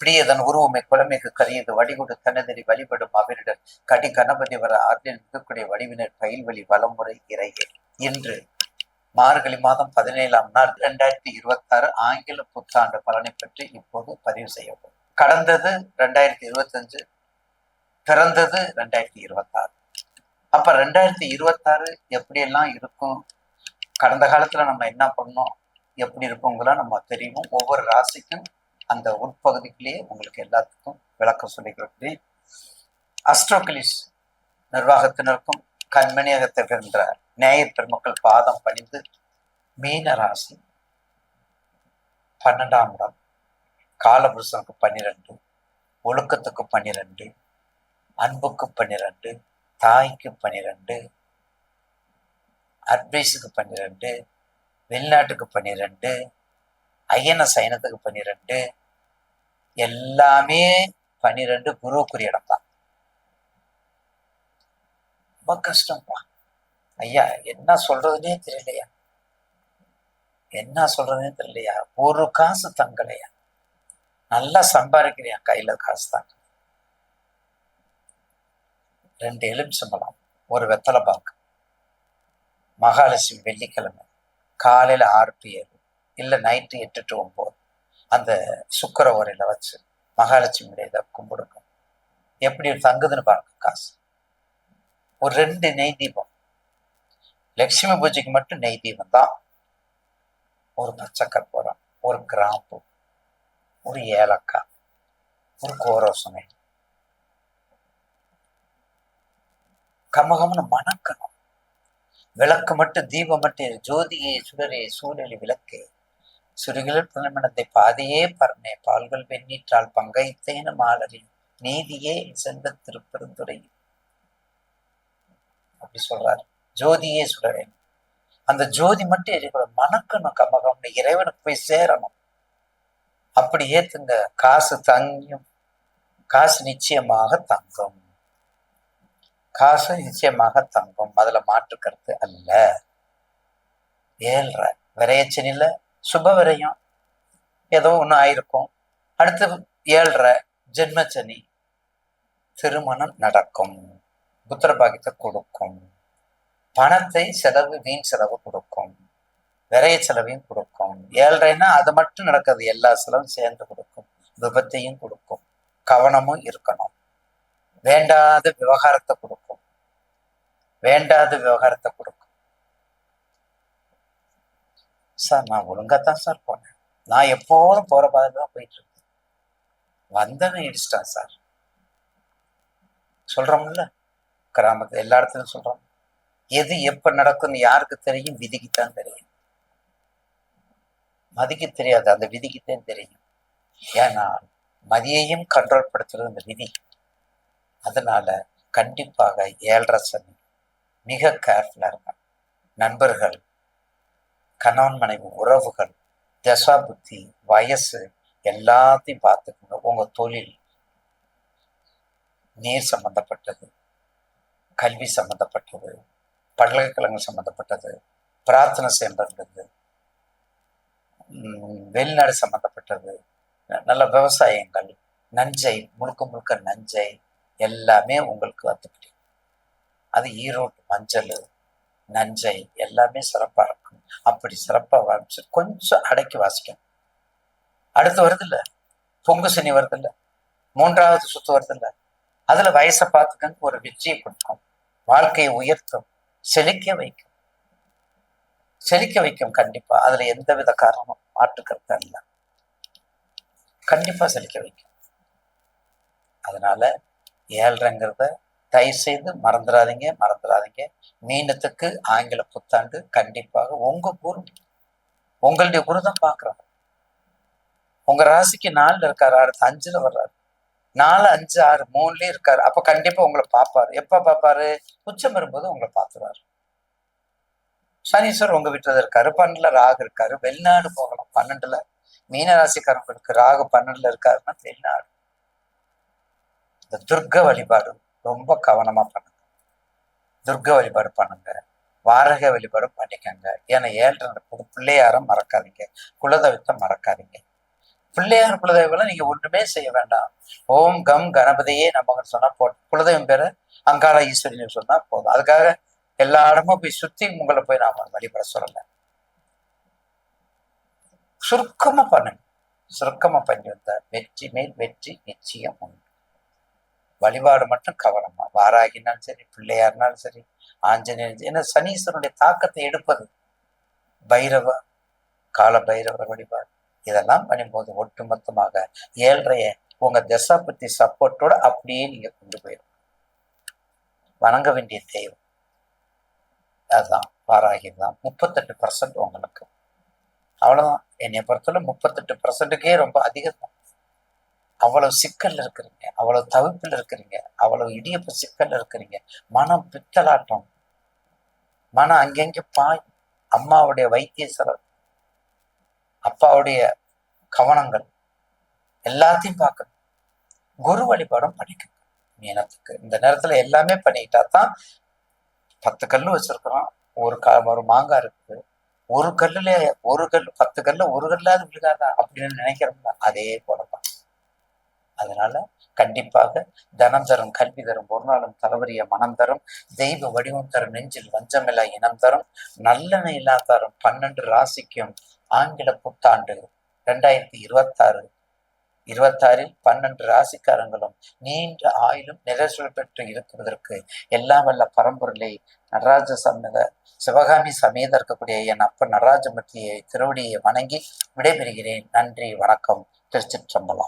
பிரியதன் உருவமை குழமைக்கு கரியது வடிகுடு தனதறி வழிபடும் அவரிடர் கடி கணபதி வர ஆற்றில் இருக்கக்கூடிய வடிவினர் பயில்வழி வலமுறை இறையே. இன்று மார்கழி மாதம் பதினேழாம் நாள் இரண்டாயிரத்தி இருபத்தி ஆறு ஆங்கில புத்தாண்டு பலனை பற்றி இப்போது பதிவு செய்யப்படும் கடந்தது ரெண்டாயிரத்தி இருபத்தஞ்சு பிறந்தது ரெண்டாயிரத்தி இருபத்தாறு. அப்ப ரெண்டாயிரத்தி இருபத்தாறு எப்படியெல்லாம் இருக்கும்? கடந்த காலத்துல நம்ம என்ன பண்ணோம்? எப்படி இருக்குங்களா நம்ம தெரியும் ஒவ்வொரு ராசிக்கும் அந்த உட்பகுதிக்குள்ளேயே உங்களுக்கு எல்லாத்துக்கும் விளக்கம் சொல்லிக்கிறேன் அஸ்ட்ரோகிலிஸ் நிர்வாகத்தினருக்கும் கண்மணியகத்தை வென்ற நேயர் பெருமக்கள் பாதம் பணிந்து மீன ராசி பன்னெண்டாம் இடம். காலபுருஷனுக்கு பன்னிரெண்டு ஒழுக்கத்துக்கு பன்னிரெண்டு அன்புக்கு பன்னிரெண்டு தாய்க்கு பன்னிரெண்டு அட்வைஸுக்கு பன்னிரெண்டு வெளிநாட்டுக்கு பன்னிரெண்டு ஐயன சைனத்துக்கு பன்னிரெண்டு எல்லாமே பன்னிரெண்டு குருவுக்குரிய இடம் தான் ரொம்ப கஷ்டம்ப்பா. ஐயா என்ன சொல்றதுன்னே தெரியலையா? என்ன சொல்றதுன்னே தெரியலையா? ஒரு காசு தங்கலையா? நல்லா சம்பாதிக்கிறியா? கையில காசு தான். ரெண்டு எலுமிச்சம்பழம் ஒரு வெத்தலை பாக்கு. மகாலட்சுமி வெள்ளிக்கிழமை காலையில ஆறு டு ஏழு இல்லை நைட்டு எட்டு டு ஒம்பது அந்த சுக்கர உரையில வச்சு மகாலட்சுமியுடைய இதை கும்பிடுங்க. எப்படி தங்குதுன்னு பாருங்க காசு. ஒரு ரெண்டு நெய் தீபம். லட்சுமி பூஜைக்கு மட்டும் நெய் தீபம் தான். ஒரு பச்சை கற்பூரம் ஒரு கிராம்பு ஒரு ஏலக்காய் ஒரு கோரோசனை. கமகம்னு மணக்கணும். விளக்கு மட்டும் தீபம் மட்டும் ஜோதியை சுடரே சூழலி விளக்கே. சுருகிலர் புனமனத்தை பாதையே பரனே பால்கள் வெண்ணீற்றால் பங்கைத்தேன மாலரி நீதியே சென்ற திருப்பெருந்துறை அப்படி சொல்றாரு. ஜோதியே சுடரேன். அந்த ஜோதி மட்டும் இருக்கணும் மணக்கணும் கமகம்னு இறைவனுக்கு போய் சேரணும். அப்படி ஏத்துங்க காசு தங்கும் காசு நிச்சயமாக தங்கும். காசு நிச்சயமாக தங்கும். அதுல மாற்று கருத்து அல்ல. ஏழ்ற. விரையச்சனில சுபவரையும் ஏதோ ஒன்று ஆயிருக்கும். அடுத்து ஏழரை ஜென்மச்சனி. திருமணம் நடக்கும். புத்திர பாக்கியத்தை கொடுக்கும். பணத்தை செலவு வீண் செலவு கொடுக்கும். விரைய செலவையும் கொடுக்கும். ஏழ்றைன்னா அது மட்டும் நடக்காது. எல்லா செலவும் சேர்ந்து கொடுக்கும். விபத்தையும் கொடுக்கும். கவனமும் இருக்கணும். வேண்டாத விவகாரத்தை கொடுக்கும். வேண்டாத விவகாரத்தை கொடுக்கும். சார் நான் ஒழுங்கா தான் சார் போனேன். நான் எப்போதும் போற பாதையில் தான் போயிட்டு இருக்கேன் வந்தவன் இடிச்சிட்டான் சார். சொல்றோம்ல? கிராமத்து எல்லா இடத்துலயும் சொல்றோம். எது எப்ப நடக்கும்னு யாருக்கு தெரியும்? விதிக்குத்தான் தெரியும். மதிக்கு தெரியாது. அந்த விதிக்குத்தான் தெரியும். ஏன்னா மதியையும் கண்ட்ரோல் படுத்துறது அந்த விதி. அதனால கண்டிப்பாக ஏழரை சனி மிக கேர்ஃபுல்லா இருங்க. நண்பர்கள் கணவன் மனைவி உறவுகள் தசா புத்தி வயசு எல்லாத்தையும் பார்த்துக்கோங்க உங்கள் தொழில் நீர் சம்பந்தப்பட்டது கல்வி சம்பந்தப்பட்டது பல்கலைக்கழகம் சம்பந்தப்பட்டது பிரார்த்தனை செய்யப்பட்டது வெளிநாடு சம்பந்தப்பட்டது நல்ல விவசாயங்கள் நஞ்சை முழுக்க முழுக்க நஞ்சை எல்லாமே உங்களுக்கு அத்துப்படி. அது ஈரோடு மஞ்சள் நஞ்சை எல்லாமே சிறப்பாக இருக்கும். அப்படி சிறப்பாக வாசிச்சு கொஞ்சம் அடக்கி வாசிக்கணும். அடுத்து வருது இல்ல பொங்கு சனி வருது இல்ல மூன்றாவது சுத்து வருது இல்ல அதுல வயசை பார்த்துக்கன்னு ஒரு வெற்றியை கொடுக்கும். வாழ்க்கையை உயர்த்தும். செழிக்க வைக்கும். செழிக்க வைக்கும் கண்டிப்பா. அதுல எந்த வித காரணமும் மாற்றுக்கிறது இல்லை. கண்டிப்பா செழிக்க வைக்கும். அதனால ஏழ்றங்கிறத தயவு செய்து மறந்துடாதீங்க மறந்துடாதீங்க. மீனத்துக்கு ஆங்கில புத்தாண்டு கண்டிப்பாக உங்க குரு உங்களுடைய குரு தான் பாக்குறாரு உங்க ராசிக்கு நாலில் இருக்காரு அடுத்து அஞ்சுல வர்றாரு. நாலு அஞ்சு ஆறு மூணுலயும் இருக்காரு. அப்ப கண்டிப்பா உங்களை பார்ப்பாரு. எப்ப பார்ப்பாரு? உச்சம் வரும்போது உங்களை பார்த்துருவாரு. சனீஸ்வரர் உங்க வீட்டில் இருக்காரு. பன்னெண்டுல ராகு இருக்காரு. வெளிநாடு போகலாம். பன்னெண்டுல. மீனராசிக்காரங்களுக்கு ராகு பன்னெண்டுல இருக்காருன்னா வெளிநாடு. இந்த துர்க்க வழிபாடு. ரொம்ப கவனமா பண்ணுங்க. துர்க வழிபாடு பண்ணுங்க. வாரக வழிபாடு பண்ணிக்கோங்க. ஏன்னா ஏழரை நடக்குது பிள்ளையாரம் மறக்காதீங்க. குலதெய்வத்தை மறக்காதீங்க. பிள்ளையார் குலதெய்வம் நீங்க ஒண்ணுமே செய்ய வேண்டாம். ஓம் கம் கணபதியே நமக்கு சொன்னால் போதும். குலதெய்வம் பேரை அங்காள ஈஸ்வரின்னு சொன்னால் போதும். அதுக்காக எல்லா இடமும் போய் சுற்றி உங்களை போய் நான் வழிபட சொல்லல. சுருக்கமா பண்ணுங்க. சுருக்கமா பண்ணி வந்தால் வெற்றி மேல் வெற்றி நிச்சயம் உண்டு. வழிபாடு மட்டும் கவனமா. வாராகினாலும் சரி பிள்ளையாருனாலும் சரி ஆஞ்சநேயர் ஏன்னா சனீஸ்வரனுடைய தாக்கத்தை எடுப்பது பைரவ கால பைரவ வழிபாடு. இதெல்லாம் பண்ணும்போது ஒட்டுமொத்தமாக ஏழ்றைய உங்க தசாபத்தி சப்போர்ட்டோட அப்படியே நீங்க கொண்டு போயிடும் வணங்க வேண்டிய தெய்வம். அதுதான் வாராகி தான். முப்பத்தெட்டு பர்சன்ட் உங்களுக்கு. அவ்வளவுதான். என்னை பொறுத்தவரை முப்பத்தெட்டு பர்சன்ட்டுக்கே ரொம்ப அதிகம். தான் அவ்வளவு சிக்கல்ல இருக்கிறீங்க. அவ்வளவு தவிப்பில் இருக்கிறீங்க. அவ்வளவு இடியப்ப சிக்கல்ல இருக்கிறீங்க. மனம் பித்தலாட்டம். மனம் அங்கங்க பாய். அம்மாவுடைய வைத்திய செலவு. அப்பாவுடைய கவனங்கள். எல்லாத்தையும் பார்க்கணும். குரு வழிபாடும் படிக்கணும் மீனத்துக்கு இந்த நேரத்துல எல்லாமே பண்ணிக்கிட்டா தான் பத்து கல்லு வச்சிருக்கிறோம். ஒரு கா ஒரு மாங்காய் இருக்கு. ஒரு கல்லுல ஒரு கல் பத்து கல்ல ஒரு கல்லாவது விழுகாதா? அப்படின்னு நினைக்கிறோம்ல அதே போலதான். அதனால கண்டிப்பாக தனம் தரும் கல்வி தரும் ஒரு நாளும் தலைவரிய மனம் தரும் தெய்வ வடிவம் தரும் நெஞ்சில் வஞ்சமில்லா இனம் தரும் நல்லெண்ண இல்லா தரும் பன்னெண்டு ராசிக்கும் ஆங்கில புத்தாண்டு ரெண்டாயிரத்தி இருபத்தாறு இருபத்தாறில் பன்னெண்டு ராசிக்காரங்களும் நீண்ட ஆயிலும் நிறைசொல் பெற்று இருக்கிறதற்கு எல்லாம் வல்ல பரம்பொருளை நடராஜ சமேத சிவகாமி சமேத இருக்கக்கூடிய என் அப்ப நடராஜமூர்த்தியை திருவடியை வணங்கி விடைபெறுகிறேன். நன்றி வணக்கம். திருச்சிற்றம்பலம்.